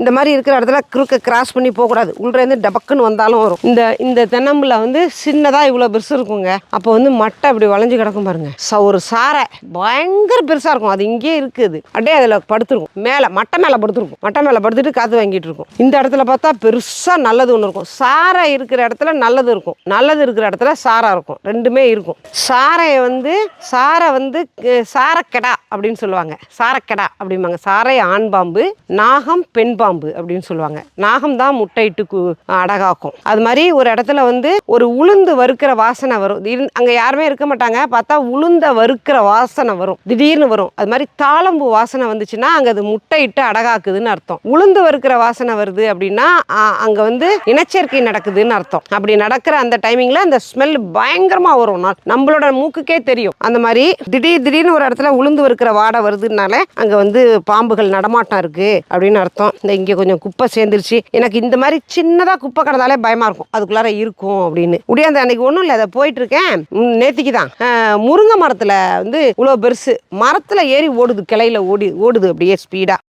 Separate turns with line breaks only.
இந்த மாதிரி இருக்கிற இடத்துல குறுக்க கிராஸ் பண்ணி போகக்கூடாது. உள்ளேருந்து டபக்குன்னு வந்தாலும் வரும். இந்த இந்த தென்னம்பில் வந்து சின்னதாக இவ்வளோ பெருசு இருக்குங்க. அப்போ வந்து மட்டை அப்படி வளைஞ்சு கிடக்கும் பாருங்க. ச- ஒரு சாரை பயங்கர பெருசாக இருக்கும். அது இங்கேயே இருக்குது. அப்படியே அதில் படுத்துருக்கும். மேலே மட்டை மேலே படுத்துருக்கும். மட்டை மேலே படுத்துட்டு காற்று வாங்கிட்டு இருக்கும். இந்த இடத்துல பார்த்தா பெருசாக நல்லது ஒன்று இருக்கும். சாரை இருக்கிற இடத்துல நல்லது இருக்கும். நல்லது இருக்கிற இடத்துல சாரா இருக்கும். ரெண்டுமே இருக்கும். சாரையை வந்து சாரை வந்து சாரக்கெடா அப்படின்னு சொல்லுவாங்க. சாரக்கெடா அப்படிம்பாங்க. சாரை ஆண் பாம்பு நாகம் பெண் பாம்பு. அப்படின்னு சொல்லுவாங்க. நாகம் தான் முட்டையிட்டு கு அடகாக்கும். அது மாதிரி ஒரு இடத்துல வந்து ஒரு உளுந்து வறுக்கிற வாசனை வரும். திடீர்னு அங்கே யாருமே இருக்க மாட்டாங்க. பார்த்தா உளுந்த வறுக்கிற வாசனை வரும். திடீர்னு வரும். அது மாதிரி தாளம்பு வாசனை வந்துச்சுன்னா அங்கே அது முட்டையிட்டு அடகாக்குதுன்னு அர்த்தம். உளுந்து வறுக்கிற வாசனை வருது அப்படின்னா அங்கே வந்து இனச்சேர்க்கை நடக்குதுன்னு அர்த்தம். அப்படி நடக்கிற அந்த டைமிங்கில் அந்த ஸ்மெல் பயங்கரமாக வரும். நம்மளோட மூக்குக்கே தெரியும். அந்த மாதிரி திடீர் திடீர்னு ஒரு இடத்துல உளுந்து வறுக்கிற வாடை வருதுனால அங்கே வந்து பாம்புகள் நடமாட்டம் இருக்கு அப்படின்னு அர்த்தம். இந்த இங்கே கொஞ்சம் குப்பை சேர்ந்துருச்சு. எனக்கு இந்த மாதிரி சின்னதாக குப்பை கிடந்தாலே பயமா இருக்கும். அதுக்குள்ளார இருக்கும் அப்படின்னு. முடியாது அன்னைக்கு ஒன்றும் இல்லை அதை போயிட்டு இருக்கேன் ம், நேத்திக்கு தான். முருங்கை மரத்தில் வந்து இவ்வளோ பெருசு. மரத்தில் ஏறி ஓடுது கிளையில ஓடி ஓடுது அப்படியே ஸ்பீடாக